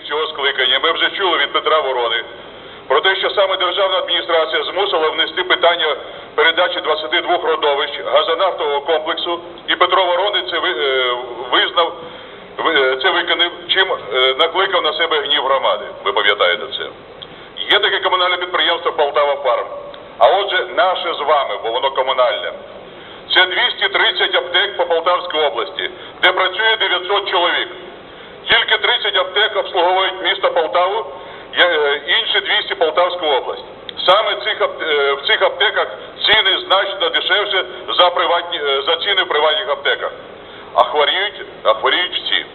цього скликання ми вже чули від Петра Ворони про те, що саме державна адміністрація змусила внести питання передачі 22 родовищ газонафтового комплексу, і Петро Ворони це е, визнав, е, це виконав, чим е, накликав на себе гнів громади. Ви пам'ятаєте це. Є таке комунальне підприємство Полтава Фарм. А отже, наше з вами, бо воно комунальне. Це 230 аптек по Полтавській області, де працює 900 чоловік. Тільки 30 аптек обслуговують місто Полтаву, е, інші 200 Полтавську область. Саме е, в цих аптеках ціни значно дешевше за, приватні, е, за ціни в приватних аптеках. А хворіють, а хворіють всі.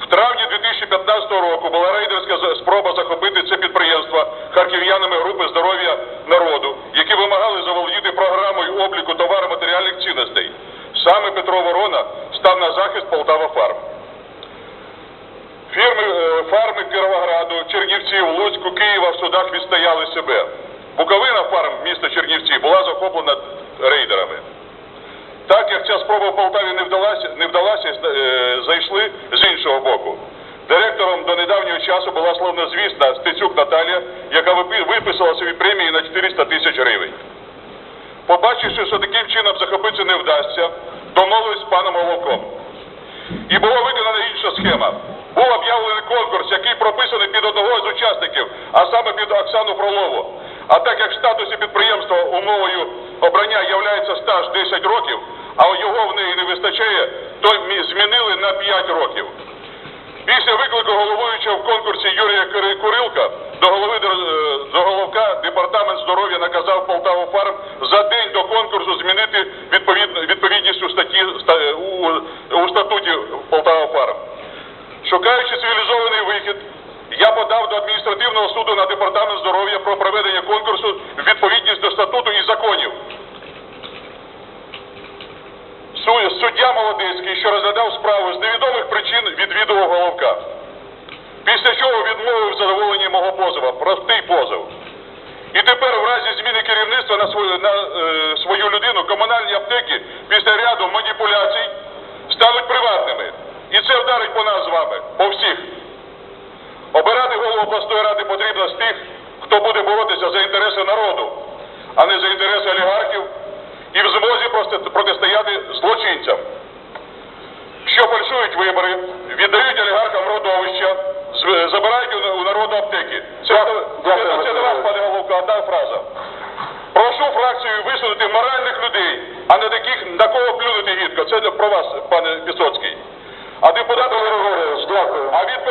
В травні 2015 року була рейдерська спроба захопити це підприємство харків'янами групи здоров'я народу, які вимагали заволодіти програмою обліку товаро-матеріальних цінностей. Саме Петро Ворона став на захист Полтава Фарм. Фірми е, фарми Кіровограду, Чернівців, Луцьку, Києва в судах відстояли себе. Буковина фарм міста Чернівці була захоплена рейдерами. Так як ця спроба в Полтаві не вдалася, не вдалася, е, зайшли з іншого боку. Директором до недавнього часу була словнозвісна Стецюк Наталія, яка виписала собі премії на 400 тисяч гривень. Побачивши, що таким чином захопитися не вдасться, а саме під Оксану Фролову. А так як в статусі підприємства умовою обрання являється стаж 10 років, а його в неї не вистачає, то змінили на 5 років. Після виклику головуючого в конкурсі Юрія Курилка до голови е, до головка департамент здоров'я наказав Полтаву Фарм за день до конкурсу змінити відповідно відповідність у статті ста- у, у статуті Полтава Фарм. Шукаючи цивілізований вихід, я подав до адміністративного суду на департамент здоров'я про проведення конкурсу в відповідність до статуту і законів. Суддя Молодецький, що розглядав справу з невідомих причин, відвідував головка. Після чого відмовив задоволення мого позова, простий позов. І тепер, в разі зміни керівництва на свою, на, е, свою людину, комунальні аптеки після ряду маніпуляцій стануть приватними. І це вдарить по нас з вами, по всіх голову обласної ради потрібна з тих, хто буде боротися за інтереси народу, а не за інтереси олігархів і в змозі протистояти злочинцям, що фальшують вибори, віддають олігархам родовища, забирають у народу аптеки. Це, до вас, пане Головко, одна фраза. Прошу фракцію висунути моральних людей, а не таких, на кого плюнути гідко. Це про вас, пане Пісоцький. А депутат Григорович. А від